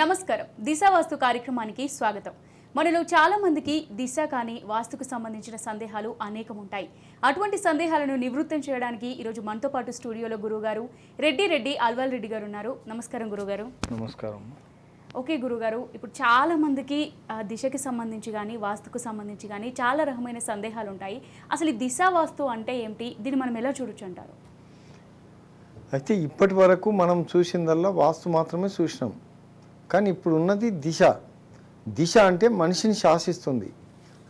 నమస్కారం. దిశ వాస్తు కార్యక్రమానికి స్వాగతం. మనలో చాలా మందికి దిశ కానీ వాస్తుకు సంబంధించిన సందేహాలు అనేకం ఉంటాయి అటువంటి సందేహాలను నివృత్తం చేయడానికి ఈరోజు మనతో పాటు స్టూడియోలో గురుగారు రెడ్డి రెడ్డి అల్వాల్ రెడ్డి గారు ఉన్నారు. నమస్కారం గురుగారు నమస్కారం. ఓకే గురుగారు ఇప్పుడు చాలా మందికి దిశకి సంబంధించి కానీ వాస్తుకు సంబంధించి కానీ చాలా రకమైన సందేహాలు ఉంటాయి అసలు ఈ దిశ వాస్తు అంటే ఏమిటి? దీన్ని మనం ఎలా చూడొచ్చు అంటారు? అయితే ఇప్పటి వరకు మనం చూసిందల్లా వాస్తు మాత్రమే చూసినాం. కానీ ఇప్పుడు ఉన్నది దిశ. దిశ అంటే మనిషిని శాసిస్తుంది.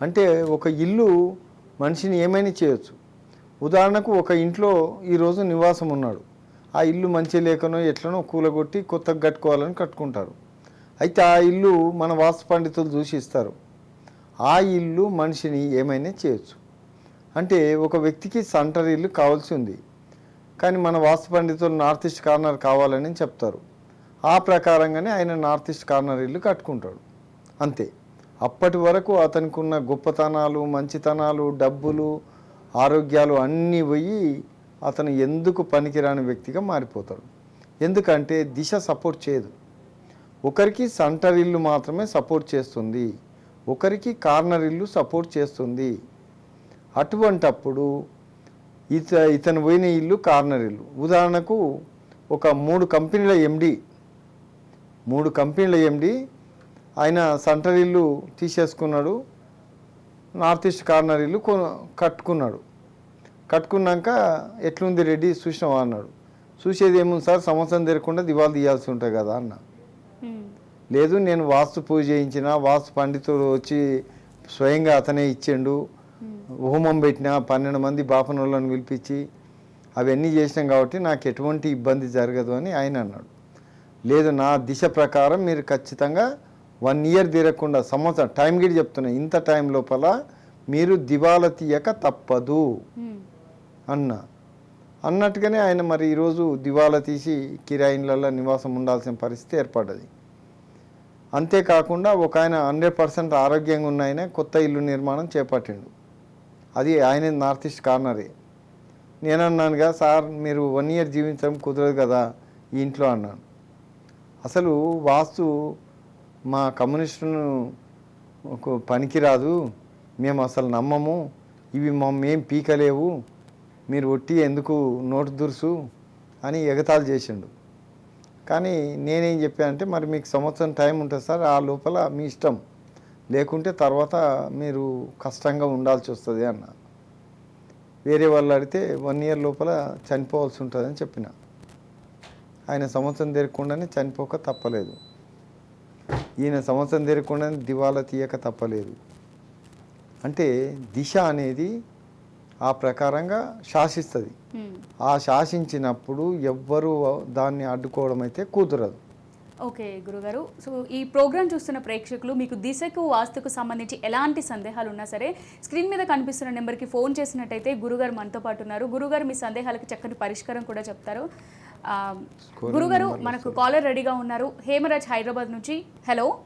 అంటే ఒక ఇల్లు మనిషిని ఏమైనా చేయొచ్చు. ఉదాహరణకు ఒక ఇంట్లో ఈరోజు నివాసం ఉన్నాడు. ఆ ఇల్లు మంచి లేకనో ఎట్లనో కూలగొట్టి కొత్తగా కట్టుకోవాలని కట్టుకుంటారు. అయితే ఆ ఇల్లు మన వాస్తు పండితులు చూసి ఇస్తారు. ఆ ఇల్లు మనిషిని ఏమైనా చేయొచ్చు. అంటే ఒక వ్యక్తికి సంటర్ ఇల్లు కావాల్సి ఉంది. కానీ మన వాస్తు పండితులు నార్త్ ఈస్ట్ కార్నర్ కావాలని చెప్తారు. ఆ ప్రకారంగానే ఆయన నార్త్ ఈస్ట్ కార్నర్ ఇల్లు కట్టుకుంటాడు. అంతే. అప్పటి వరకు అతనికి ఉన్న గొప్పతనాలు మంచితనాలు డబ్బులు ఆరోగ్యాలు అన్నీ పోయి అతను ఎందుకు పనికిరాని వ్యక్తిగా మారిపోతాడు? ఎందుకంటే దిశ సపోర్ట్ చేయదు. ఒకరికి సంటర్ ఇల్లు మాత్రమే సపోర్ట్ చేస్తుంది. ఒకరికి కార్నర్ ఇల్లు సపోర్ట్ చేస్తుంది. అటువంటప్పుడు ఇత ఇతను పోయిన ఇల్లు కార్నర్ ఇల్లు. ఉదాహరణకు ఒక మూడు కంపెనీల ఎండి మూడు కంపెనీల ఎండి ఆయన సెంటర్ ఇల్లు తీసేసుకున్నాడు. నార్త్ ఈస్ట్ కార్నర్ ఇల్లు కట్టుకున్నాడు. కట్టుకున్నాక ఎట్లుంది రెడీ చూసినావా అన్నాడు. చూసేది ఏముంది సార్ సంవత్సరం తిరగకుండా దివాళి తీయాల్సి ఉంటుంది కదా అన్న. లేదు నేను వాస్తు పూజ చేయించిన వాస్తు పండితుడు వచ్చి స్వయంగా అతనే ఇచ్చిండు. హోమం. పెట్టిన పన్నెండు మంది బాపనోళ్ళని పిలిపించి అవన్నీ చేసినాం కాబట్టి నాకు ఎటువంటి ఇబ్బంది జరగదు అని ఆయన అన్నాడు. లేదు నా దిశ ప్రకారం మీరు ఖచ్చితంగా వన్ ఇయర్ తీరకుండా సంవత్సరం టైం గిడి చెప్తున్నా ఇంత టైం లోపల మీరు దివాలా తీయక తప్పదు. అన్న. అన్నట్టుగానే ఆయన మరి ఈరోజు దివాలా తీసి కిరాయిన్లలో నివాసం ఉండాల్సిన పరిస్థితి ఏర్పడ్డది. అంతేకాకుండా ఒక ఆయన హండ్రెడ్ పర్సెంట్ ఆరోగ్యంగా ఉన్న ఆయన కొత్త ఇల్లు నిర్మాణం చేపట్టిండు. అది ఆయన నార్త్ ఈస్ట్ కార్నరే నేను అన్నానుగా సార్ మీరు వన్ ఇయర్ జీవించడం కుదరదు కదా ఈ ఇంట్లో అన్నాను. అసలు వాస్తు మా కమ్యూనిస్టును ఒక పనికిరాదు. మేము అసలు నమ్మము. ఇవి మా మేం పీకలేవు. మీరు ఒట్టి ఎందుకు నోటు దురుసు అని ఎగతాళి చేసిండు. కానీ నేనేం చెప్పానంటే మరి మీకు సంవత్సరం టైం ఉంటుంది సార్ ఆ లోపల మీ ఇష్టం. లేకుంటే తర్వాత మీరు కష్టంగా ఉండాల్సి వస్తుంది అన్న. వేరే వాళ్ళు అడిగితే వన్ ఇయర్ లోపల చనిపోవాల్సి ఉంటుందని చెప్పిన. ఆయన సంవత్సరం తిరగకుండానే చనిపోక తప్పలేదు. ఈయన సంవత్సరం తిరగకుండానే దివాలా తీయక తప్పలేదు. అంటే దిశ అనేది ఆ ప్రకారంగా శాసిస్తుంది. హ్మ్. ఆ శాసించినప్పుడు ఎవ్వరూ దాన్ని అడ్డుకోవడం అయితే కుదరదు. ఓకే గురుగారు. సో ఈ ప్రోగ్రామ్ చూస్తున్న ప్రేక్షకులు మీకు దిశకు వాస్తుకు సంబంధించి ఎలాంటి సందేహాలు ఉన్నా సరే స్క్రీన్ మీద కనిపిస్తున్న నెంబర్కి ఫోన్ చేసినట్టయితే గురుగారు మనతో పాటు ఉన్నారు. గురుగారు మీ సందేహాలకు చక్కని పరిష్కారం కూడా చెప్తారు. గురుగారు మనకు కాలర్ రెడీగా ఉన్నారు. హేమరాజ్ హైదరాబాద్ నుంచి. హలో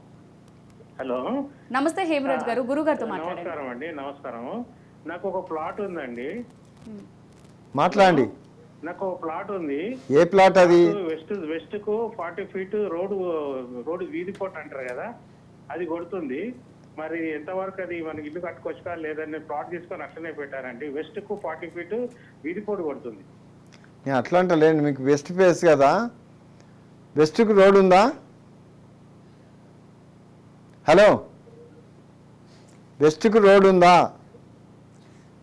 హలో నమస్తే హేమరాజ్ గారు గురుగారితో మాట్లాడండి. నమస్కారం అండి నమస్కారం. నాకు ఒక ప్లాట్ ఉందండి. హ్మ్. మాట్లాడండి. నాకు ఒక ప్లాట్ ఉంది. ఏ ప్లాట్ అది? వెస్ట్ వెస్ట్కు ఫార్టీ ఫీట్ రోడ్ రోడ్ వీధి పోట్ అంటారు కదా అది కొడుతుంది. మరి ఎంతవరకు అది మనకి ఇల్లు కట్టుకోవచ్చుకా లేదని ప్లాట్ తీసుకొని అట్లనే పెట్టారండి. వెస్ట్కు ఫార్టీ ఫీట్ వీధి పోటు కొడుతుంది. నేను అట్లా అంటలేండి మీకు వెస్ట్ ఫేస్ కదా. వెస్ట్కి రోడ్ ఉందా? హలో వెస్ట్కి రోడ్ ఉందా?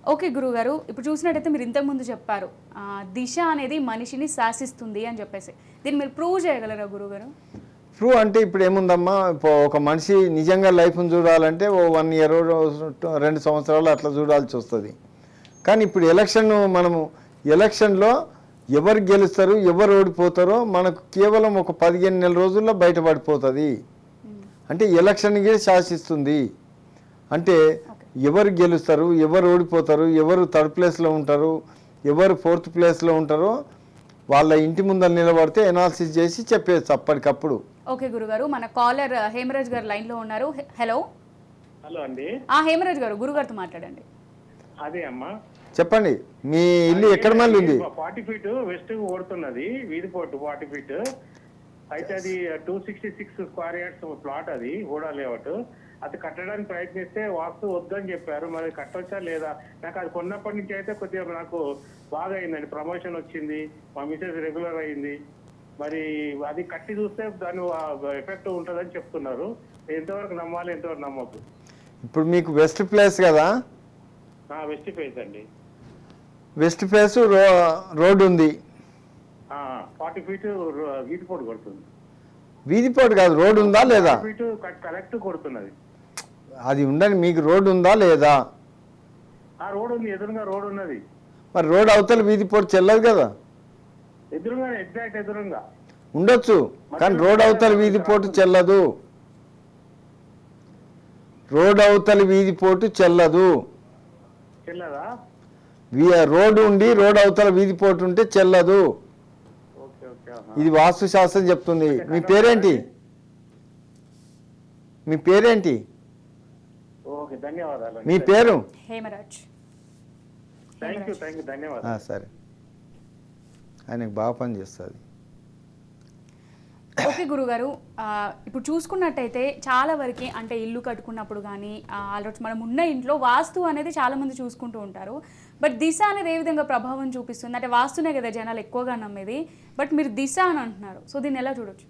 ఓకే గురుగారు ఇప్పుడు చూసినట్టయితే మీరు ఇంతకుముందు చెప్పారు ఆ, దిశ అనేది మనిషిని శాసిస్తుంది అని చెప్పేసి. దీన్ని మీరు ప్రూవ్ చేయగలరా గురుగారు? ప్రూవ్ అంటే ఇప్పుడు ఏముందమ్మా ఇప్పుడు ఒక మనిషి నిజంగా లైఫ్ని చూడాలంటే ఓ వన్ ఇయర్ రెండు సంవత్సరాలు అట్లా చూడాల్సి వస్తుంది. కానీ ఇప్పుడు ఎలక్షన్ మనము ఎలక్షన్లో ఎవరు గెలుస్తారు ఎవరు ఓడిపోతారో మనకు కేవలం ఒక పదిహేను నెల రోజుల్లో బయటపడిపోతుంది. అంటే ఎలక్షన్కి శాసిస్తుంది. అంటే ఎవరు గెలుస్తారు ఎవరు ఓడిపోతారు ఎవరు థర్డ్ ప్లేస్లో ఉంటారు ఎవరు ఫోర్త్ ప్లేస్లో ఉంటారో వాళ్ళ ఇంటి ముందర నిలబడితే ఎనాలిసిస్ చేసి చెప్పేయచ్చు అప్పటికప్పుడు. ఓకే గురుగారు మన కాలర్ హేమరాజ్ గారు లైన్లో ఉన్నారు. హలో? హలో అండి. ఆ హేమరాజ్ గారు గురుగారితో మాట్లాడండి. అదే అమ్మా. చెప్పండి. మీ ఇల్లు ఎక్కడ మళ్ళీ ఉంది? ఫార్టీ ఫీట్ వెస్ట్కు కొడుతున్నది వీధి పోటు ఫార్టీ ఫీట్ అయితే అది two sixty six square yards plot అది హూడా లేఅవుట్. అది కట్టడానికి ప్రయత్నిస్తే వాస్తు వద్దని చెప్పారు. మరి కట్టొచ్చా లేదా? నాకు అది కొన్నప్పటి నుంచి అయితే కొద్దిగా నాకు బాగా అయిందండి ప్రమోషన్ వచ్చింది మా మిసెస్ రెగ్యులర్ అయింది. మరి అది కట్టి చూస్తే దాని ఎఫెక్ట్ ఉంటుందని చెప్తున్నారు. ఎంతవరకు నమ్మాలి ఎంతవరకు నమ్మకు ఇప్పుడు మీకు వెస్ట్ ప్లేస్ కదా? వెస్ట్ ఫేస్ అండి. వెస్ట్ ఫేస్ రో రోడ్డు ఉంది. ఫార్టీ ఫీట్ వీటి పోటు కొడుతుంది. వీధిపోటు కాదు రోడ్డు ఉందా లేదా? ఫీట్ కరెక్ట్ కొడుతున్నది. అది ఉండని మీకు రోడ్డు ఉందా లేదా? ఆ రోడ్ ఉంది ఎదురుగా రోడ్ ఉన్నది. మరి రోడ్ అవతల వీధిపోటు చెల్లదు కదా? ఎదురుగా ఎగ్జాక్ట్ ఎదురుగా. ఉండొచ్చు కానీ రోడ్ అవతల వీధిపోటు చెల్లదు. రోడ్ అవతల వీధిపోటు చెల్లదు. చెల్లదా? వీ- రోడ్డు ఉండి రోడ్ అవతల వీధిపోటు ఉంటే చెల్లదు. ఓకే ఓకే ఆహా. ఇది వాస్తు శాస్త్రం చెప్తుంది. మీ పేరేంటి? మీ పేరేంటి? ఓకే ధన్యవాదాలు. మీ పేరు? Hemraj. Thank you thank you ఆ, ధన్యవాదాలు సరే. ఆయనకు బాగా పని చేస్తుంది. ఓకే గురుగారు. ఆ, ఇప్పుడు చూసుకున్నట్టయితే చాలా వరకు అంటే ఇల్లు కట్టుకున్నప్పుడు కానీ ఆల్రెడీ మనం ఉన్న ఇంట్లో వాస్తు అనేది చాలా మంది చూసుకుంటూ ఉంటారు. బట్ దిశ అనేది ఏ విధంగా ప్రభావం చూపిస్తుంది? అంటే వాస్తునే కదా జనాలు ఎక్కువగా నమ్మేది. బట్ మీరు దిశ అని అంటున్నారు. సో దీన్ని ఎలా చూడొచ్చు?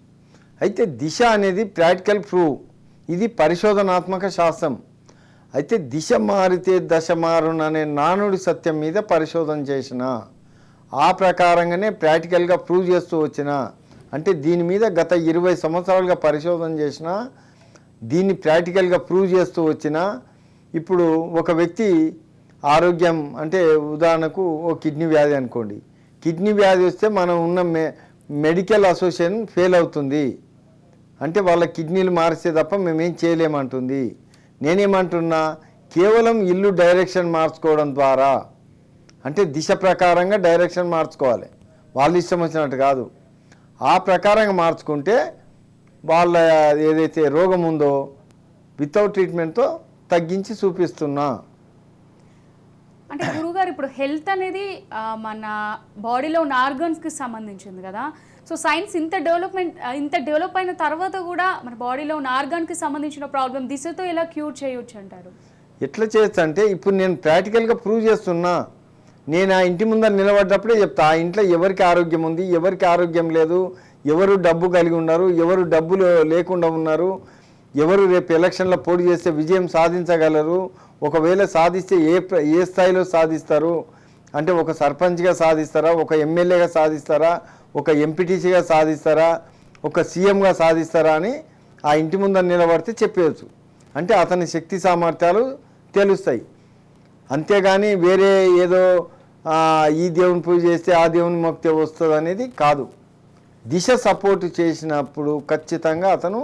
అయితే దిశ అనేది ప్రాక్టికల్ ప్రూవ్. ఇది పరిశోధనాత్మక శాస్త్రం. అయితే దిశ మారితే దశ మారును అనే నానుడి సత్యం మీద పరిశోధన చేసిన. ఆ ప్రకారంగానే ప్రాక్టికల్గా ప్రూవ్ చేస్తూ వచ్చిన. అంటే దీని మీద గత ఇరవై సంవత్సరాలుగా పరిశోధన చేసిన. దీన్ని ప్రాక్టికల్గా ప్రూవ్ చేస్తూ వచ్చిన. ఇప్పుడు ఒక వ్యక్తి ఆరోగ్యం అంటే ఉదాహరణకు ఓ కిడ్నీ వ్యాధి అనుకోండి. కిడ్నీ వ్యాధి వస్తే మనం ఉన్న మె మెడికల్ అసోసియేషన్ ఫెయిల్ అవుతుంది. అంటే వాళ్ళ కిడ్నీలు మారిస్తే తప్ప మేమేం చేయలేమంటుంది. నేనేమంటున్నా కేవలం ఇల్లు డైరెక్షన్ మార్చుకోవడం ద్వారా అంటే దిశ ప్రకారంగా డైరెక్షన్ మార్చుకోవాలి. వాళ్ళు ఇష్టం వచ్చినట్టు కాదు. ఆ ప్రకారంగా మార్చుకుంటే వాళ్ళ ఏదైతే రోగం ఉందో వితౌట్ ట్రీట్మెంట్తో తగ్గించి చూపిస్తున్నా. అంటే గురుగారు ఇప్పుడు హెల్త్ అనేది మన బాడీలో ఉన్న ఆర్గన్స్కి సంబంధించింది కదా. సో సైన్స్ ఇంత డెవలప్మెంట్ ఇంత డెవలప్ అయిన తర్వాత కూడా మన బాడీలో ఉన్న ఆర్గాన్కి సంబంధించిన ప్రాబ్లం దిశతో ఎలా క్యూర్ చేయొచ్చు అంటారు? ఎట్లా చేస్తా అంటే ఇప్పుడు నేను ప్రాక్టికల్గా ప్రూవ్ చేస్తున్నా. నేను ఆ ఇంటి ముందర నిలబడ్డప్పుడే చెప్తా ఆ ఇంట్లో ఎవరికి ఆరోగ్యం ఉంది ఎవరికి ఆరోగ్యం లేదు ఎవరు డబ్బు కలిగి ఉన్నారు ఎవరు డబ్బులు లేకుండా ఉన్నారు ఎవరు రేపు ఎలక్షన్లో పోటీ చేస్తే విజయం సాధించగలరు? ఒకవేళ సాధిస్తే ఏ ఏ స్థాయిలో సాధిస్తారు? అంటే ఒక సర్పంచ్గా సాధిస్తారా? ఒక ఎమ్మెల్యేగా సాధిస్తారా? ఒక ఎంపీటీసీగా సాధిస్తారా? ఒక సీఎంగా సాధిస్తారా అని ఆ ఇంటి ముందర నిలబడితే చెప్పేయచ్చు. అంటే అతని శక్తి సామర్థ్యాలు తెలుస్తాయి. అంతేగాని వేరే ఏదో ఈ దేవుని పూజ చేస్తే ఆ దేవుని మొక్తే వస్తుంది అనేది కాదు. దిశ సపోర్ట్ చేసినప్పుడు ఖచ్చితంగా అతను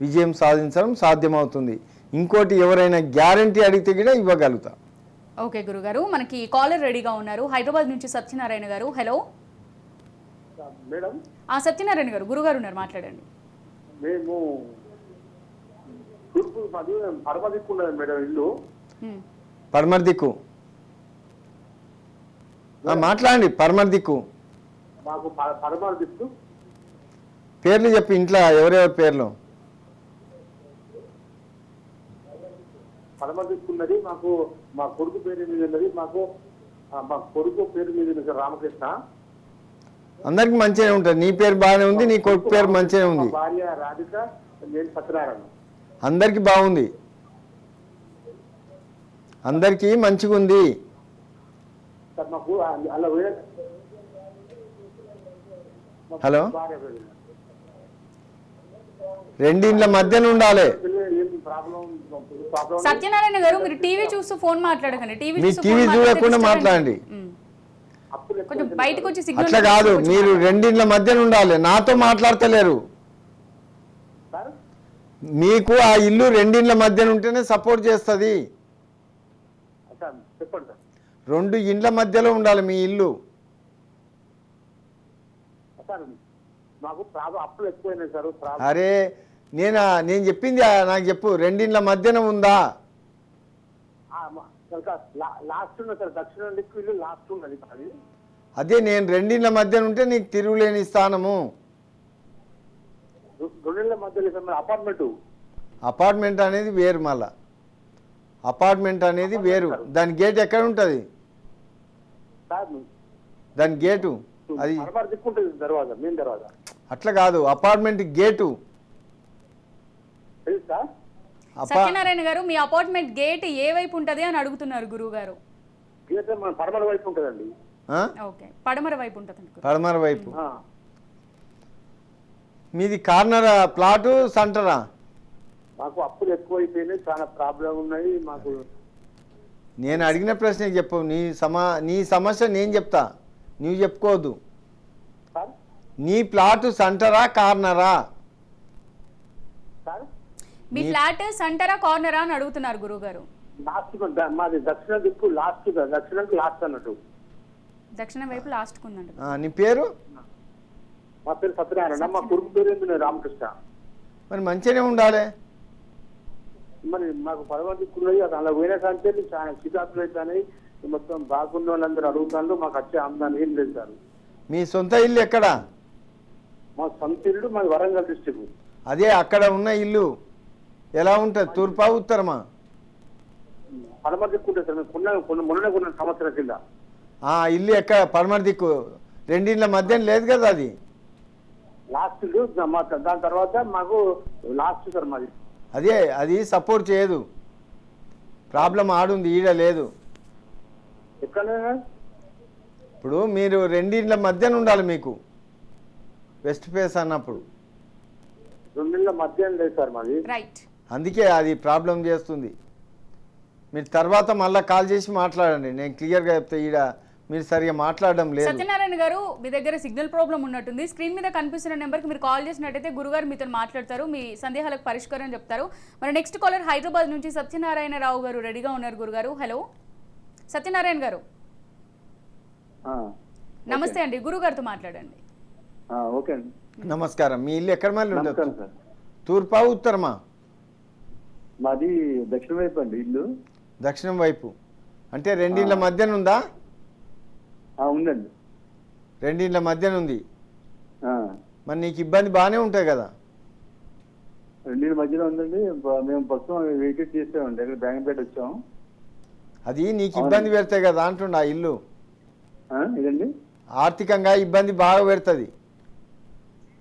విజయం సాధించడం సాధ్యమవుతుంది. ఇంకోటి ఎవరైనా గ్యారంటీ అడిగితే కూడా ఇవ్వగలుగుతా. ఓకే గురుగారు మనకి కాలర్ రెడీగా ఉన్నారు. హైదరాబాద్ నుంచి సత్యనారాయణ గారు. హలో. మేడం. ఆ సత్యనారాయణ గారు గురుగారు ఉన్నారు మాట్లాడండి. మేము పడమ దిక్కున్నది మేడం ఇల్లు. పడమర దిక్కు. మాట్లాడండి పడమర దిక్కు. మాకు దిక్కు. పేర్లు చెప్పి ఇంట్లో ఎవరెవరి పేర్లు? దిక్కున్నది మాకు మా కొడుకు పేరు మీద ఉన్నది మాకు మా కొడుకు పేరు మీద ఉన్నది రామకృష్ణ. అందరికి మంచిగానే ఉంటుంది. నీ పేరు బాగానే ఉంది నీ కొడుకు పేరు మంచిగానే మా ఉంది భార్య రాధిక నేను సత్యనారాయణ. అందరికి బాగుంది. అందరికీ మంచిగా ఉంది. హలో? రెండిండ్ల మధ్యన ఉండాలి. సత్యనారాయణ గారు మీరు టీవీ చూస్తూ ఫోన్ మాట్లాడకండి. టీవీ చూడకుండా. మాట్లాడండి. కొంచెం బయటకు వచ్చి సిగ్నల్ అట్లా కాదు మీరు రెండిండ్ల మధ్యన ఉండాలి. నాతో మాట్లాడతలేరు. సార్? మీకు ఆ ఇల్లు రెండిండ్ల మధ్యన ఉంటేనే సపోర్ట్ చేస్తుంది. రెండు ఇండ్ల మధ్యలో ఉండాలి మీ ఇల్లు. అరే నేను? నేను చెప్పింది నాకు చెప్పు. రెండిండ్ల మధ్యన ఉందా? అది? అదే నేను రెండిండ్ల మధ్యన ఉంటే నీకు తిరుగులేని స్థానము. అపార్ట్మెంట్ అపార్ట్మెంట్ అనేది వేరు మళ్ళా. అపార్ట్మెంట్ అనేది వేరు. దాని గేట్ ఎక్కడ ఉంటుంది? దాని గేటు అది అట్లా కాదు. అపార్ట్మెంట్ గేటు సత్యనారాయణ గారు మీ అపార్ట్మెంట్ గేట్ ఏ వైపు ఉంటుంది అని అడుగుతున్నారు గురువు గారు పడమర వైపు ఉంటుందండి. ఆ? ఓకే పడమర వైపు ఉంటుంది పడమర వైపు. ఆ, మీది కార్నర్ ప్లాటు సెంటరా? మాకు అప్పులు ఎక్కువైపోయినాయి చాలా ప్రాబ్లం ఉన్నాయి మాకు నేను అడిగిన ప్రశ్న చెప్పు నీ సమా నీ సమస్య నేను చెప్తా నువ్వు చెప్పుకోవద్దు. సార్? నీ ప్లాటు సెంటరా కార్నరా? మీ ఫ్లాట్ సెంటరా కార్నరా అని అడుగుతున్నారు గురువు గారు లాస్ట్ మాది దక్షిణ దిక్కు లాస్ట్ దక్షిణానికి లాస్ట్ అన్నట్టు. దక్షిణ వైపు లాస్ట్ ఉందండి ఆ, నీ పేరు? మా పేరు సత్యనారాయణ. మా కొడుకు పేరు నేను రామకృష్ణ. మరి మంచిగానే ఉండాలి. మరి మాకు పదవ దిక్కున్నాయి అది అలా పోయినా కంటే చాలా చికాకులు అవుతాయి మొత్తం బాగున్న వాళ్ళందరూ అడుగుతాను మాకు వచ్చే ఆమ్దాన్ని ఏం లేదు సార్. మీ సొంత ఇల్లు ఎక్కడ? మా సొంత ఇల్లు మాది వరంగల్ డిస్టిక్ అదే అక్కడ ఉన్న ఇల్లు. ఎలా ఉంటుంది? తూర్పా ఉత్తరమా? పడమర దిక్కు ఉంటుంది సార్. మేము కొన్న కొన్న మొన్ననే కొన్న సంవత్సరం కింద. ఇల్లు ఎక్కడ పడమర దిక్కు రెండిళ్ళ మధ్యన లేదు కదా అది? లాస్ట్ దాని తర్వాత మాకు లాస్ట్ సార్ మాది. అదే అది సపోర్ట్ చేయదు. ప్రాబ్లం ఆడుంది ఈడ లేదు. ఎక్కడ ఇప్పుడు మీరు రెండిళ్ళ మధ్యన ఉండాలి మీకు. వెస్ట్ ఫేస్ అన్నప్పుడు. రెండిళ్ళ మధ్య లేదు సార్ మాది. రైట్ అందుకే అది ప్రాబ్లం చేస్తుంది. మీరు తర్వాత మళ్ళీ కాల్ చేసి మాట్లాడండి. నేను క్లియర్గా చెప్తే ఈడ మీరు సరిగా మాట్లాడడం లేదు. సత్యనారాయణ గారు మీ దగ్గర సిగ్నల్ ప్రాబ్లం ఉన్నట్టుంది. స్క్రీన్ మీద కనిపిస్తున్న నెంబర్కి మీరు కాల్ చేసినట్టయితే గురుగారు మీతో మాట్లాడతారు. మీ సందేహాలకు పరిష్కారం చెప్తారు. మరి నెక్స్ట్ కాలర్ హైదరాబాద్ నుంచి సత్యనారాయణ రావు గారు రెడీగా ఉన్నారు గురుగారు. హలో. సత్యనారాయణ గారు. నమస్తే అండి. గురుగారితో మాట్లాడండి. ఓకే అండి. నమస్కారం. మీ ఇల్లు ఎక్కడ మళ్ళీ సార్. తూర్పా ఉత్తరమా? మాది దక్షిణ వైపు అండి ఇల్లు. దక్షిణం వైపు. అంటే రెండిళ్ళ మధ్యన ఉందా? ఉందండి. రెండిళ్ళ మధ్యన ఉంది. మరి నీకు ఇబ్బంది బాగానే ఉంటాయి కదా? రెండింటి మధ్యలో ఉందండి బ- మేము ప్రస్తుతం వెయిటెడ్ చేసామండి ఇక్కడ బ్యాంక్పేట వచ్చాం. అది నీకు ఇబ్బంది పెడతాయి కదా అంటుండ ఆ ఇల్లు. ఆ, ఇదండి ఆర్థికంగా ఇబ్బంది బాగా పెడుతుంది.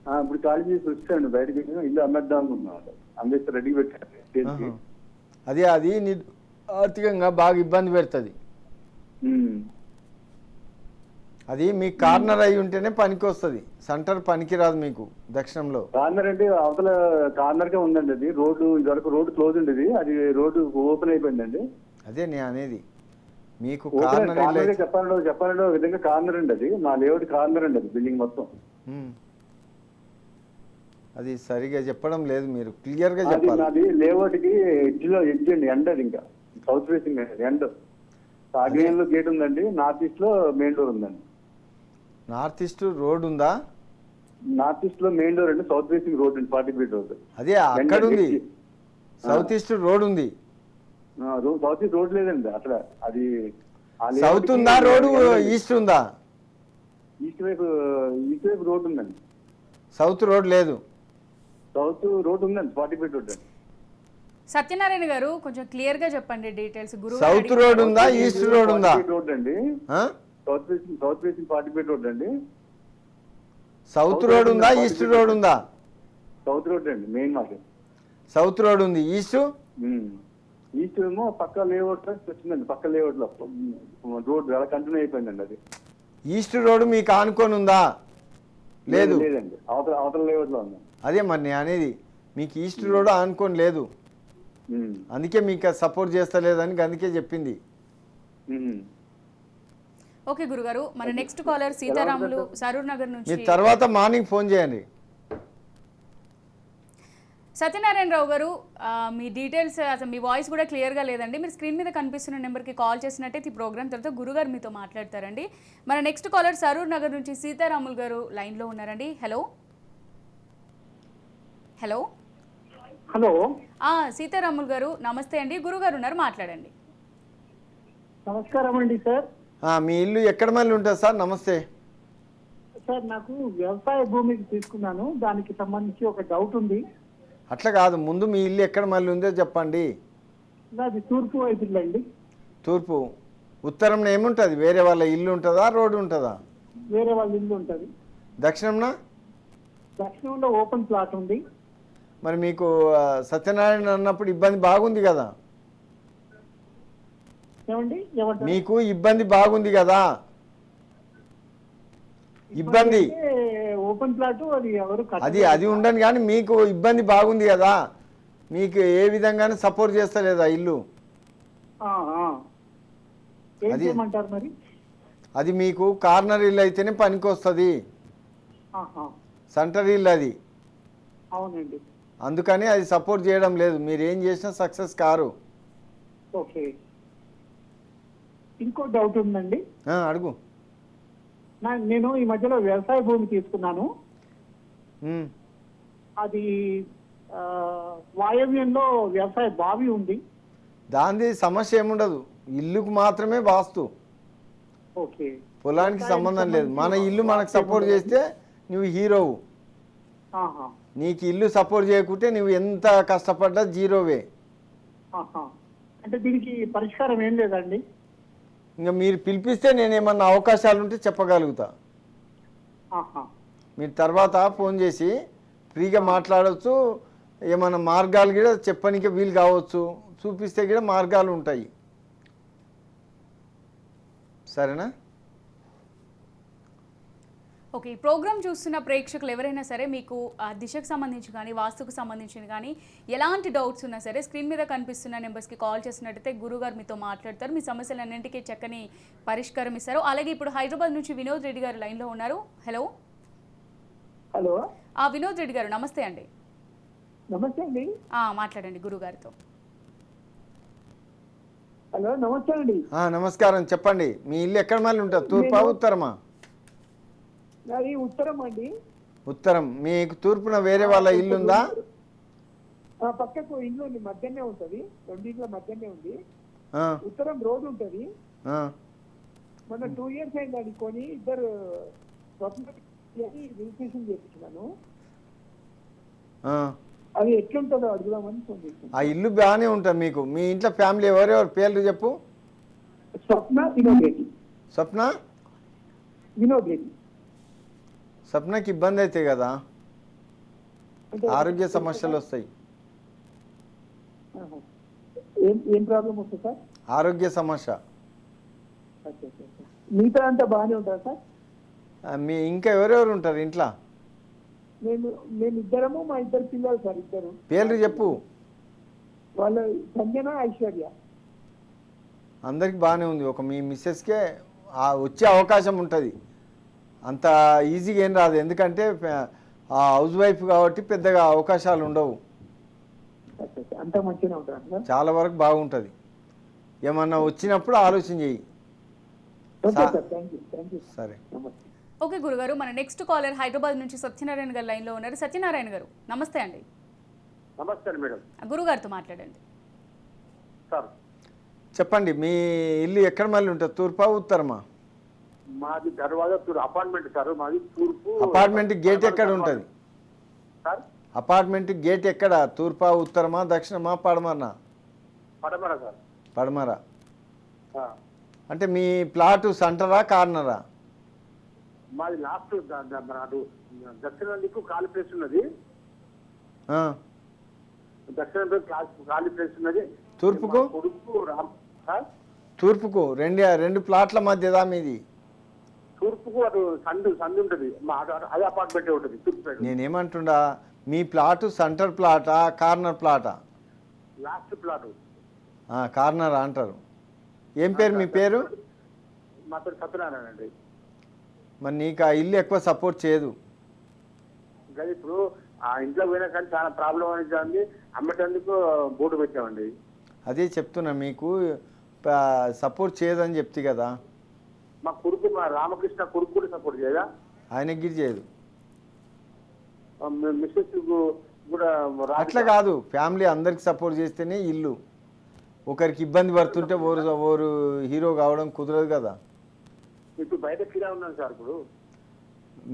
ఆ, ఇప్పుడు ఖాళీ చేసి వచ్చాండి బయటకి వెళ్ళి ఇల్లు అమ్మేద్దాం అనుకుంటున్నాం అమ్మేస్తే రెడీ పెట్టారు. అదే అది నీ ఆర్థికంగా బాగా ఇబ్బంది పెడుతుంది. అది మీ కార్నర్ అయి ఉంటేనే పనికి వస్తుంది సెంటర్ పనికిరాదు మీకు దక్షిణంలో. కార్నర్ అంటే అవతల కార్నర్గా ఉందండి అది. రోడ్డు ఇదివరకు రోడ్డు క్లోజ్ ఉండేది. అది రోడ్డు ఓపెన్ అయిపోయిందండి. అదే నేను అనేది. మీకు ఓపెన్ కార్నర్ చెప్పాలంటే చెప్పాలంటే ఒక విధంగా కార్నర్ అండి అది. మా లేఅవుట్ కార్నర్ అండి అది బిల్డింగ్ మొత్తం. అది సరిగా చెప్పడం లేదు మీరు క్లియర్గా చెప్పాలి. నాది లేఅవుట్కి ఎడ్జ్లో ఎడ్జ్ అండి ఎండ్ అది ఇంకా. South facing end. ఆగ్నేయంలో గేట్ ఉందండి నార్త్ ఈస్ట్లో మెయిన్ డోర్ ఉందండి. నార్త్ ఈస్ట్ రోడ్ ఉందా? నార్త్ ఈస్ట్లో మెయిన్ డోర్ అండి సౌత్ ఫేసింగ్ రోడ్ అండి ఫార్టీ ఫీట్ రోడ్. అదే అక్కడ ఉంది. సౌత్ ఈస్ట్ రోడ్ ఉంది. సౌత్ ఈస్ట్ రోడ్ లేదండి అసలు అది సౌత్ ఉందా రోడ్. ఈస్ట్ ఉందా? ఈస్ట్ వైపు ఈస్ట్ వైపు రోడ్ ఉందండి. సౌత్ రోడ్ లేదు. సౌత్ రోడ్ ఉందండి ఫార్టీ ఫీట్ రోడ్ అండి. సత్యనారాయణ గారు కొంచెం క్లియర్గా చెప్పండి డీటెయిల్స్. గురువు సౌత్ రోడ్ ఉందా ఈస్ట్ రోడ్ ఉందా? రోడ్ అండి? South facing south facing forty feet road అండి. సౌత్ రోడ్ ఉందా ఈస్ట్ రోడ్ ఉందా? సౌత్ రోడ్ అండి మెయిన్ మార్కెట్ సౌత్ రోడ్ ఉంది ఈస్ట్? ఈస్ట్ ఏమో పక్క లేఅవుట్లో వచ్చిందండి పక్క లేఅవుట్లో. రోడ్ అలా కంటిన్యూ అయిపోయిందండి అది. ఈస్ట్ రోడ్ మీకు ఆనుకొని ఉందా? లేదు. లేదండి అవతల అవతల లేఅవుట్లో ఉంది. అదే మరి నేను అనేది మీకు ఈస్ట్ రోడ్ ఆనుకొని లేదు. ఉమ్. అందుకే మీకు సపోర్ట్ చేస్తలేదని అందుకే చెప్పింది. ఉమ్. ఓకే గురుగారు మన నెక్స్ట్ కాలర్ సీతారాములు సరూర్ నగర్ నుంచి మీరు తర్వాత మార్నింగ్ ఫోన్ చేయండి. సత్యనారాయణరావు గారు మీ డీటెయిల్స్ అసలు మీ వాయిస్ కూడా క్లియర్గా లేదండి. మీరు స్క్రీన్ మీద కనిపిస్తున్న నెంబర్కి కాల్ చేసినట్టయితే ఈ ప్రోగ్రామ్ తర్వాత గురుగారు మీతో మాట్లాడతారండి. మన నెక్స్ట్ కాలర్ సరూర్ నగర్ నుంచి సీతారాములు గారు లైన్లో ఉన్నారండి. హలో. హలో. హలో. ఆ, సీతారాములు గారు నమస్తే అండి. గురుగారు ఉన్నారు మాట్లాడండి. నమస్కారం అండి సార్. ఆ, మీ ఇల్లు ఎక్కడ మళ్ళీ ఉంటుంది సార్? నమస్తే. సార్ నాకు వ్యవసాయ భూమికి తీసుకున్నాను. దానికి సంబంధించి ఒక డౌట్ ఉంది. అట్లా కాదు. ముందు మీ ఇల్లు ఎక్కడ మళ్ళీ ఉందో చెప్పండి. అది తూర్పు వైపు అండి. తూర్పు. ఉత్తరంలో ఏముంటుంది? వేరే వాళ్ళ ఇల్లు ఉంటుందా? రోడ్డు ఉంటుందా? వేరే వాళ్ళ ఇల్లు ఉంటుంది. దక్షిణంన? దక్షిణంలో ఓపెన్ ప్లాట్ ఉంది. మరి మీకు సత్యనారాయణ అన్నప్పుడు ఇబ్బంది బాగుంది కదా? మీకు ఇబ్బంది బాగుంది కదా? ఇబ్బంది. ఓపెన్ ప్లాట్ అది ఎవరు. అది అది ఉండను కానీ మీకు ఇబ్బంది బాగుంది కదా? మీకు ఏ విధంగానూ సపోర్ట్ చేస్తలేదా ఇల్లు? అది- మరి? అది మీకు కార్నర్ ఇల్లు అయితేనే పనికి వస్తుంది. సెంటర్ ఇల్లు అది. అవునండి. అందుకని అది సపోర్ట్ చేయడం లేదు. మీరు ఏం చేసినా సక్సెస్ కారు. ఓకే. ఇంకో డౌట్ ఉందండి. అడుగు. నేను ఈ మధ్యలో వ్యవసాయ భూమి తీసుకున్నాను. అది వాయవ్యంలో వ్యవసాయ బావి ఉంది. దానిది సమస్య ఏముండదు. ఇల్లుకు మాత్రమే వాస్తు. ఓకే. పొలానికి సంబంధం లేదు. మన ఇల్లు మనకు సపోర్ట్ చేస్తే నువ్వు హీరోవు. నీకు ఇల్లు సపోర్ట్ చేయకుంటే నువ్వు ఎంత కష్టపడ్డా జీరోవే. అంటే దీనికి పరిష్కారం ఏం లేదండి? ఇంకా మీరు పిలిపిస్తే నేను ఏమన్నా అవకాశాలు ఉంటే చెప్పగలుగుతా. మీరు తర్వాత ఫోన్ చేసి ఫ్రీగా మాట్లాడవచ్చు ఏమన్నా మార్గాలు కూడా చెప్పడానికి వీలు కావచ్చు చూపిస్తే కూడా మార్గాలు ఉంటాయి సరేనా? ఓకే ఈ ప్రోగ్రామ్ చూస్తున్న ప్రేక్షకులు ఎవరైనా సరే మీకు ఆ దిశకు సంబంధించి కానీ వాస్తుకు సంబంధించిన కానీ ఎలాంటి డౌట్స్ ఉన్నా సరే స్క్రీన్ మీద కనిపిస్తున్న నెంబర్స్కి కాల్ చేసినట్టయితే గురుగారు మీతో మాట్లాడతారు. మీ సమస్యలన్నింటికీ చక్కని పరిష్కారం ఇస్తారు. అలాగే ఇప్పుడు హైదరాబాద్ నుంచి వినోద్ రెడ్డి గారు లైన్లో ఉన్నారు. హలో. హలో. ఆ వినోద్ రెడ్డి గారు నమస్తే అండి. నమస్తే అండి. ఆ, మాట్లాడండి గురుగారితో హలో నమస్తే అండి. ఆ, నమస్కారం. చెప్పండి. మీ ఇల్లు ఎక్కడ మళ్ళీ ఉంటుంది? తూర్పా ఉత్తరమా? అది ఉత్తరం అండి. ఉత్తరం. మీకు తూర్పున వేరే వాళ్ళ ఇల్లు ఉందా ఆ పక్కకు ఇల్లు ఉంది మధ్యనే ఉంటది. రెండింట్ల మధ్యనే ఉంది. ఉత్తరం రోడ్ ఉంటది. ఆ. మొన్న టూ ఇయర్స్ అయింది అది కొని ఇద్దరు రిజిస్ట్రేషన్ చేయించినాను ఆ. అది ఎట్లుంటుందో అడుగుదామని ఫోన్ ఆ ఇల్లు బాగానే ఉంటుంది మీకు. మీ ఇంట్లో ఫ్యామిలీ ఎవరెవరు పేర్లు చెప్పు. స్వప్న వినోద్ రెడ్డి. స్వప్న? వినోద్ రెడ్డి. స్వప్నకి ఇబ్బంది అవుతాయి కదా? ఆరోగ్య సమస్యలు వస్తాయి. ఏం ప్రాబ్లం వస్తుంది సార్? ఆరోగ్య సమస్య. మిగతా అంతా బాగానే ఉంటారా సార్? మీ ఇంకా ఎవరెవరు ఉంటారు ఇంట్లో? మేము మేము ఇద్దరము మా ఇద్దరు పిల్లలు సార్ ఇద్దరు. పేర్లు చెప్పు. వాళ్ళ సంజన ఐశ్వర్య. అందరికి బాగానే ఉంది. ఒక మీ మిస్సెస్కే వచ్చే అవకాశం ఉంటుంది. అంత ఈజీగా ఏం రాదు. ఎందుకంటే ఆ హౌస్ వైఫ్ కాబట్టి పెద్దగా అవకాశాలు ఉండవు. చాలా వరకు బాగుంటుంది. ఏమన్నా వచ్చినప్పుడు ఆలోచన చెయ్యి. Sir. Thank you thank you. సరే. నమస్తే. ఓకే గురుగారు. మన నెక్స్ట్ కాలర్ హైదరాబాద్ నుంచి సత్యనారాయణ గారు లైన్లో ఉన్నారు. సత్యనారాయణ గారు నమస్తే అండి. నమస్తే మేడం. గురుగారితో మాట్లాడండి. సార్. చెప్పండి మీ ఇల్లు ఎక్కడ మళ్ళీ ఉంటుంది? తూర్పా ఉత్తరమా? మాది దర్వాజా అపార్ట్మెంట్ సార్ మాది తూర్పు అపార్ట్మెంట్ గేట్ ఎక్కడ ఉంటుంది? సార్? అపార్ట్మెంట్ గేట్ ఎక్కడ? తూర్పా ఉత్తరమా దక్షిణమా పడమరనా పడమర సార్. పడమర. అంటే మీ ప్లాటు సెంటరా కార్నరా? మాది లాస్ట్ అటు దక్షిణ దిక్కు ఖాళీ ప్లేస్ ఉన్నది. దక్షిణ ఖాళీ- ప్లేస్ ఉన్నది. తూర్పుకు? తూర్పుకు రెండు రెండు ప్లాట్ల మధ్యదా మీది? తూర్పుకు అటు సందు సందు ఉంటుంది. మా అదే అపార్ట్మెంట్ ఉంటుంది తూర్పు సైడ్ నేనేమంటుండా మీ ప్లాటు సెంటర్ ప్లాటా కార్నర్ ప్లాటా? Last plot. కార్నర్ అంటారు. ఏం పేరు మీ పేరు? మా పేరు సత్యనారాయణ అండి. మరి నీకు ఆ ఇల్లు ఎక్కువ సపోర్ట్ చేయదు. ఇంకా ఇప్పుడు ఆ ఇంట్లో పోయినా కానీ చాలా ప్రాబ్లం అనేది అమ్మటందుకు బోర్డు పెట్టామండి. అదే చెప్తున్నా మీకు సపోర్ట్ చేయదని చెప్తే కదా. మా కొడుకు మా రామకృష్ణ కొడుకు కూడా సపోర్ట్ చేయదా? ఆయనకి గిరి చేయదు. మిస్సెస్ కూడా. అట్లా కాదు? ఫ్యామిలీ అందరికి సపోర్ట్ చేస్తేనే ఇల్లు. ఒకరికి ఇబ్బంది పడుతుంటే ఓరు ఓరు హీరో కావడం కుదరదు కదా. ఇప్పుడు బయట కిరా ఉన్నాను సార్ ఇప్పుడు.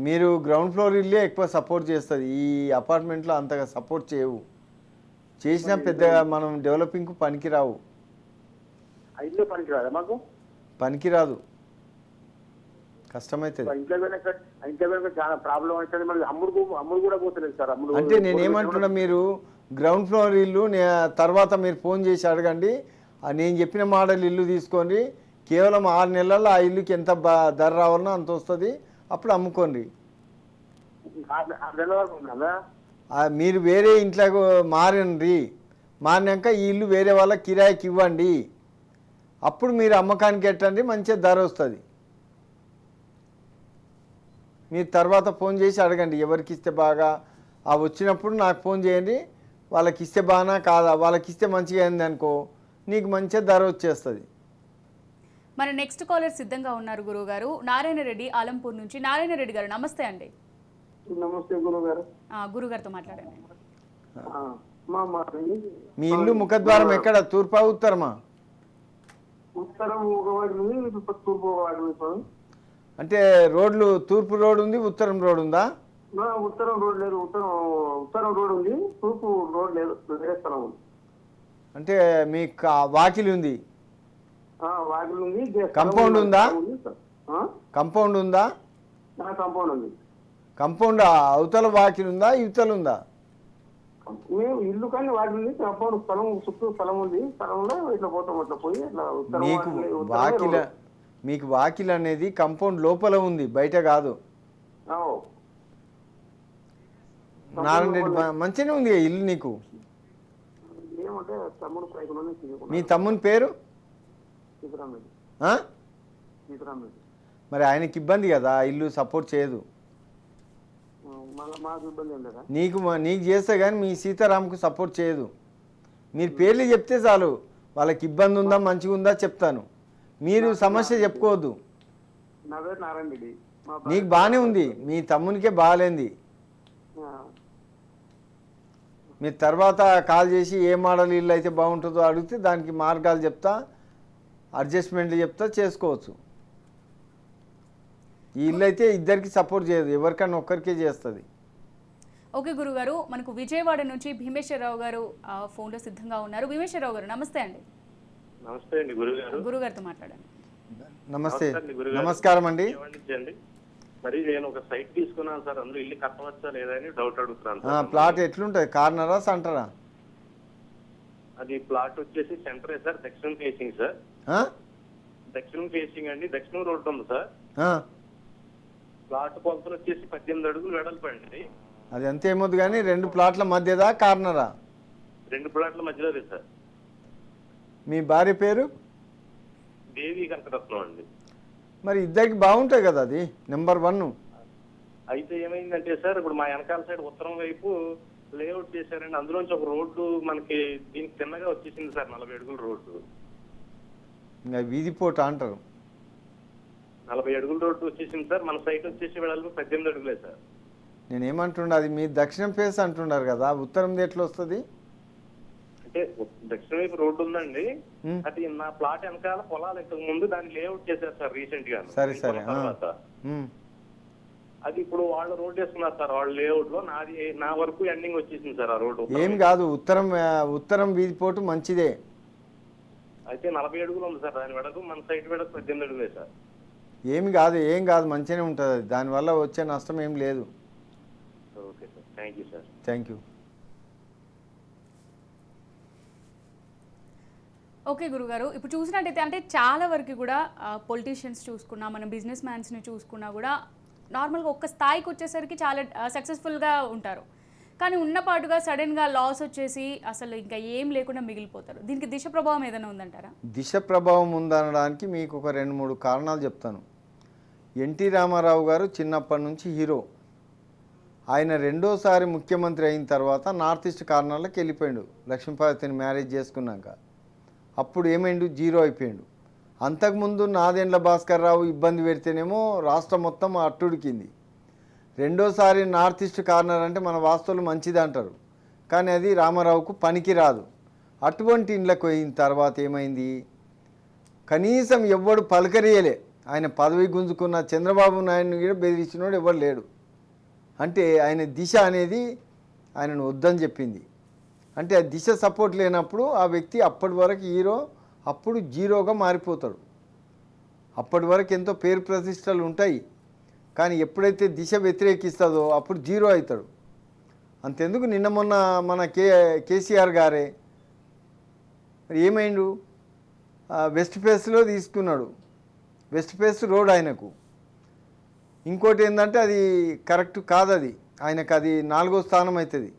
మీరు గ్రౌండ్ ఫ్లోర్ ఇల్లే ఎక్కువ సపోర్ట్ చేస్తుంది. ఈ అపార్ట్మెంట్లో అంతగా సపోర్ట్ చేయవు. చేసినా పెద్దగా మనం డెవలపింగ్కు పనికిరావు. పనికిరాదు. ఆ కష్టమవుతుంది ఇంట్లో వెనక చాలా ప్రాబ్లం అవుతుంది మరి అమ్ముడు అమ్ముడు కూడా పోతలేదు సార్ అమ్ముడు అంటే నేనేమంటున్నా మీరు గ్రౌండ్ ఫ్లోర్ ఇల్లు తర్వాత మీరు ఫోన్ చేసి అడగండి. నేను చెప్పిన మోడల్ ఇల్లు తీసుకోండి. కేవలం ఆరు నెలల్లో ఆ ఇల్లుకి ఎంత ధర రావాలనో అంత వస్తుంది. అప్పుడు అమ్ముకోండి. మీరు వేరే ఇంట్లో మారండి. మారినాక ఈ ఇల్లు వేరే వాళ్ళకి కిరాయికి ఇవ్వండి. అప్పుడు మీరు అమ్మకానికి ఎట్టండి మంచిగా ధర వస్తుంది. మీరు తర్వాత ఫోన్ చేసి అడగండి ఎవరికి ఇస్తే బాగా. ఆ వచ్చినప్పుడు నాకు ఫోన్ చేయండి వాళ్ళకి ఇస్తే బాగా కాదా వాళ్ళకి ఇస్తే మంచిగా అయింది అనుకో నీకు మంచిగా ధర వచ్చేస్తుంది. మన నెక్స్ట్ కాలర్ సిద్ధంగా ఉన్నారు గురువు గారు నారాయణ రెడ్డి ఆలంపూర్ నుంచి. నారాయణ రెడ్డి గారు నమస్తే అండి. నమస్తే గురువు గారు ఆ, గురుగారితో మాట్లాడండి. మా ఇల్లు ముఖద్వారం ఎక్కడ? తూర్పా ఉత్తరమా? ఉత్తరం తూర్పు అంటే రోడ్లు తూర్పు రోడ్ ఉంది ఉత్తరం రోడ్ ఉందా? ఉత్తరం రోడ్ లేదు ఉత్తరం ఉత్తరం రోడ్ ఉంది తూర్పు రోడ్ లేదు వేరే స్థలం ఉంది. అంటే మీ కా- వాకిలి ఉంది? వాకిలి ఉంది Compound ఉందా? కంపౌండ్ ఉందా కాంపౌండ్ ఉంది? కంపౌండ్ అవతల వాకిలి ఉందా ఇవతల ఉందా? మేము ఇల్లు కానీ వాకిలి ఉంది కాంపౌండ్ స్థలం చుట్టూ స్థలం ఉంది స్థలంలో ఇట్లా పోతాం అట్లా పోయి ఇట్లా మీకు వాకిలి-. మీకు వాకిలి అనేది కంపౌండ్ లోపల ఉంది బయట కాదు. ఆ, ఓ. నారాయణ రెడ్డి మ- మంచిగానే ఉంది ఇల్లు నీకు? మీ తమ్ముని పేరు? మరి ఆయనకి ఇబ్బంది కదా ఇల్లు సపోర్ట్ చేయదు. నీకు నీకు చేస్తే కానీ మీ సీతారాంకు సపోర్ట్ చేయదు. మీరు పేర్లు చెప్తే చాలు వాళ్ళకి ఇబ్బంది ఉందా మంచిగా ఉందా చెప్తాను. మీరు సమస్య చెప్పుకోవద్దు. మా నీకు బాగానే ఉంది. మీ తమ్మునికే బాగాలేంది. మీరు తర్వాత కాల్ చేసి ఏ మోడల్ ఇల్లు అయితే బాగుంటుందో అడిగితే దానికి మార్గాలు చెప్తా అడ్జస్ట్మెంట్లు చెప్తా చేసుకోవచ్చు. ఈ ఇల్లు అయితే ఇద్దరికి సపోర్ట్ చేయదు. ఎవరికన్నా ఒక్కరికే చేస్తుంది. ఓకే గురుగారు మనకు విజయవాడ నుంచి భీమేశ్వరరావు గారు ఆ, ఫోన్లో సిద్ధంగా ఉన్నారు. భీమేశ్వరరావు గారు నమస్తే అండి. నమస్తే అండి గురుగారు. గురుగారితో మాట్లాడండి నమస్తే. నమస్కారం అండి. మరి నేను ఒక సైట్ తీసుకున్నాను సార్ అందులో ఇల్లు కట్టవచ్చా లేదా అని డౌట్ అడుగుతున్నాను. ప్లాట్ ఎట్లుంటుంది? కార్నరా సెంటరా? అది ప్లాట్ వచ్చేసి సెంటరే సార్ దక్షిణం ఫేసింగ్ సార్. ఆ? దక్షిణం ఫేసింగ్ అండి దక్షిణం రోడ్డు ఉంది సార్. ఆ. ప్లాట్ కొలతలు వచ్చేసి పద్దెనిమిది అడుగులు వెడల్పు అండి. అది అంత ఏమొద్దు కానీ రెండు ప్లాట్ల మధ్యదా కార్నరా? రెండు ప్లాట్ల మధ్యలోదే సార్. మీ భార్య పేరు? దేవి కనకరత్నం అండి. మరి ఇద్దరికి బాగుంటుంది కదా అది నెంబర్ వన్. అయితే ఏమైందంటే సార్ ఇప్పుడు మా వెనకాల సైడ్ ఉత్తరం వైపు లేఅవుట్ చేశారండి. అందులోంచి ఒక రోడ్డు మనకి దీనికి తిన్నగా వచ్చేసింది సార్ నలభై అడుగుల రోడ్డు. ఇంకా వీధి పోట అంటారు. నలభై అడుగుల రోడ్డు వచ్చేసింది సార్ మన సైట్ వచ్చేసి వెడల్పు పద్దెనిమిది అడుగులే సార్. నేను ఏమంటుండ అది మీ దక్షిణం ఫేస్ అంటున్నారు కదా ఉత్తరం ఎట్లా వస్తుంది? అంటే దక్షిణ వైపు రోడ్డు ఉందండి. అది నా ప్లాట్ వెనకాల పొలాలు ఇంతకు ముందు దాన్ని లేఅవుట్ చేశారు సార్ రీసెంట్గా సరే, సరే. తర్వాత. అది ఇప్పుడు వాళ్ళు రోడ్ వేసుకున్నారు సార్ వాళ్ళ లేఅవుట్లో నాది నా వరకు ఎండింగ్ వచ్చేసింది సార్ ఆ రోడ్డు. ఏం కాదు ఉత్తరం ఉత్తరం వీధి పోటు మంచిదే. అయితే నలభై అడుగులు ఉంది సార్ దాని వెడకు మన సైట్ వెడకు పద్దెనిమిది అడుగులే సార్. ఏమి కాదు ఏం కాదు మంచిగానే ఉంటుంది. దానివల్ల వచ్చే నష్టం ఏం లేదు. Okay sir. Thank you sir. Thank you okay గురుగారు. ఇప్పుడు చూసినట్టయితే అంటే చాలా వరకు కూడా పొలిటీషియన్స్ చూసుకున్నా మనం బిజినెస్ మ్యాన్స్ని చూసుకున్నా కూడా నార్మల్గా ఒక్క స్థాయికి వచ్చేసరికి చాలా సక్సెస్ఫుల్గా ఉంటారు. కానీ ఉన్నపాటుగా సడన్గా లాస్ వచ్చేసి అసలు ఇంకా ఏం లేకుండా మిగిలిపోతారు. దీనికి దిశ ప్రభావం ఏదైనా ఉందంటారా? దిశ ప్రభావం ఉందనడానికి మీకు ఒక రెండు మూడు కారణాలు చెప్తాను. ఎన్టీ రామారావు గారు చిన్నప్పటి నుంచి హీరో. ఆయన రెండోసారి ముఖ్యమంత్రి అయిన తర్వాత నార్త్ ఈస్ట్ కార్నర్లోకి వెళ్ళిపోయాడు. లక్ష్మీపార్వతిని మ్యారేజ్ చేసుకున్నాక. అప్పుడు ఏమైండు? జీరో అయిపోయాడు. అంతకుముందు నాదెండ్ల భాస్కర్ రావు ఇబ్బంది పెడితేనేమో రాష్ట్రం మొత్తం అట్టుడికింది. రెండోసారి నార్త్ ఈస్ట్ కార్నర్ అంటే మన వాస్తువులు మంచిది అంటారు. కానీ అది రామారావుకు పనికి రాదు అటువంటి ఇండ్లకు పోయిన తర్వాత ఏమైంది? కనీసం ఎవ్వడు పలకరియలే. ఆయన పదవి గుంజుకున్న చంద్రబాబు నాయుడు కూడా బెదిరించినోడు ఎవరు లేడు. అంటే ఆయన దిశ అనేది ఆయనను వద్దని చెప్పింది. అంటే ఆ దిశ సపోర్ట్ లేనప్పుడు ఆ వ్యక్తి అప్పటి వరకు హీరో అప్పుడు జీరోగా మారిపోతాడు. అప్పటి వరకు ఎంతో పేరు ప్రతిష్టలు ఉంటాయి. కానీ ఎప్పుడైతే దిశ వ్యతిరేకిస్తుందో అప్పుడు జీరో అవుతాడు. అంతెందుకు నిన్న మొన్న మన కే కేసీఆర్ గారే ఏమైండు? వెస్ట్ ఫేస్లో తీసుకున్నాడు. వెస్ట్ ఫేస్ రోడ్ ఆయనకు. ఇంకోటి ఏంటంటే అది కరెక్ట్ కాదు అది ఆయనకు అది నాలుగో స్థానం అవుతుంది.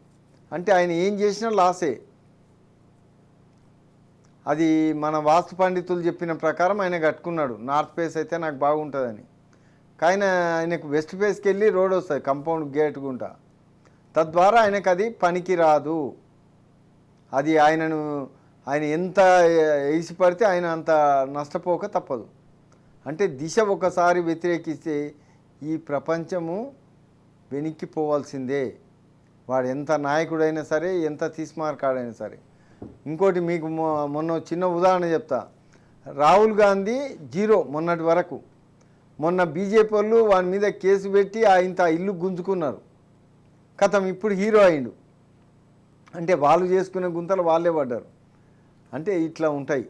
అంటే ఆయన ఏం చేసినా లాసే. అది మన వాస్తు పండితులు చెప్పిన ప్రకారం ఆయన కట్టుకున్నాడు. నార్త్ ఫేస్ అయితే నాకు బాగుంటుందని. కానీ ఆయనకు వెస్ట్ ఫేస్కి వెళ్ళి రోడ్ వస్తుంది కంపౌండ్ గేట్ గుంట. తద్వారా ఆయనకు అది పనికి రాదు అది ఆయనను ఆయన ఎంత వేసి పడితే ఆయన అంత నష్టపోక తప్పదు. అంటే దిశ ఒకసారి వ్యతిరేకిస్తే ఈ ప్రపంచము వెనక్కిపోవాల్సిందే. వాడు ఎంత నాయకుడైనా సరే ఎంత తీసుమార్కాడైనా సరే. ఇంకోటి మీకు మొ- మొన్న చిన్న ఉదాహరణ చెప్తా. రాహుల్ గాంధీ జీరో మొన్నటి వరకు. మొన్న బీజేపీ వాళ్ళు వాని మీద కేసు పెట్టి ఆ ఇంత ఇల్లు గుంజుకున్నారు. కథం ఇప్పుడు హీరో అయిండు. అంటే వాళ్ళు చేసుకునే గుంతలు వాళ్ళే పడ్డారు. అంటే ఇట్లా ఉంటాయి.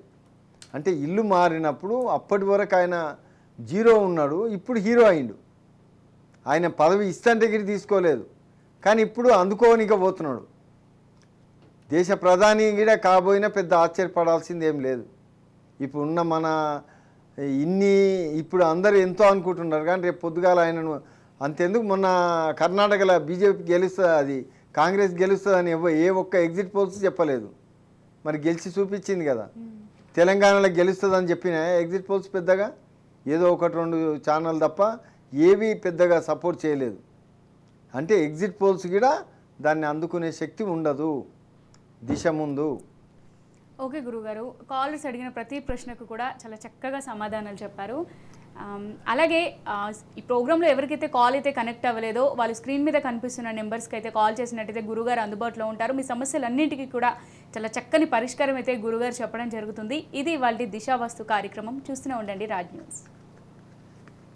అంటే ఇల్లు మారినప్పుడు అప్పటి వరకు ఆయన జీరో ఉన్నాడు ఇప్పుడు హీరో అయిండు. ఆయన పదవి ఇస్తంటే దగ్గర తీసుకోలేదు. కానీ ఇప్పుడు అందుకోనిక పోతున్నాడు దేశ ప్రధాని కూడా కాబోయినా పెద్ద ఆశ్చర్యపడాల్సింది ఏం లేదు. ఇప్పుడు ఉన్న మన ఇన్ని ఇప్పుడు అందరూ ఎంతో అనుకుంటున్నారు కానీ రేపు పొద్దుగాల ఆయనను అంతెందుకు మొన్న కర్ణాటకలో బీజేపీ గెలుస్తుంది అది కాంగ్రెస్ గెలుస్తుందని ఎవ- ఏ ఒక్క ఎగ్జిట్ పోల్స్ చెప్పలేదు. మరి గెలిచి చూపించింది కదా. తెలంగాణలో గెలుస్తుందని చెప్పిన ఎగ్జిట్ పోల్స్ పెద్దగా? ఏదో ఒకటి రెండు ఛానల్ తప్ప ఏవి పెద్దగా సపోర్ట్ చేయలేదు. అంటే ఎగ్జిట్ పోల్స్ కూడా దాన్ని అందుకునే శక్తి ఉండదు. దిశ ముందు. ఓకే గురుగారు కాలర్స్ అడిగిన ప్రతి ప్రశ్నకు కూడా చాలా చక్కగా సమాధానాలు చెప్పారు. అలాగే ఈ ప్రోగ్రాంలో ఎవరికైతే కాల్ అయితే కనెక్ట్ అవ్వలేదో వాళ్ళు స్క్రీన్ మీద కనిపిస్తున్న నెంబర్స్కి అయితే కాల్ చేసినట్టయితే గురుగారు అందుబాటులో ఉంటారు. మీ సమస్యలన్నింటికీ కూడా చాలా చక్కని పరిష్కారం అయితే గురుగారు చెప్పడం జరుగుతుంది. ఇది వాళ్ళ దిశావస్తు కార్యక్రమం. చూస్తూనే ఉండండి రాజ్ న్యూస్.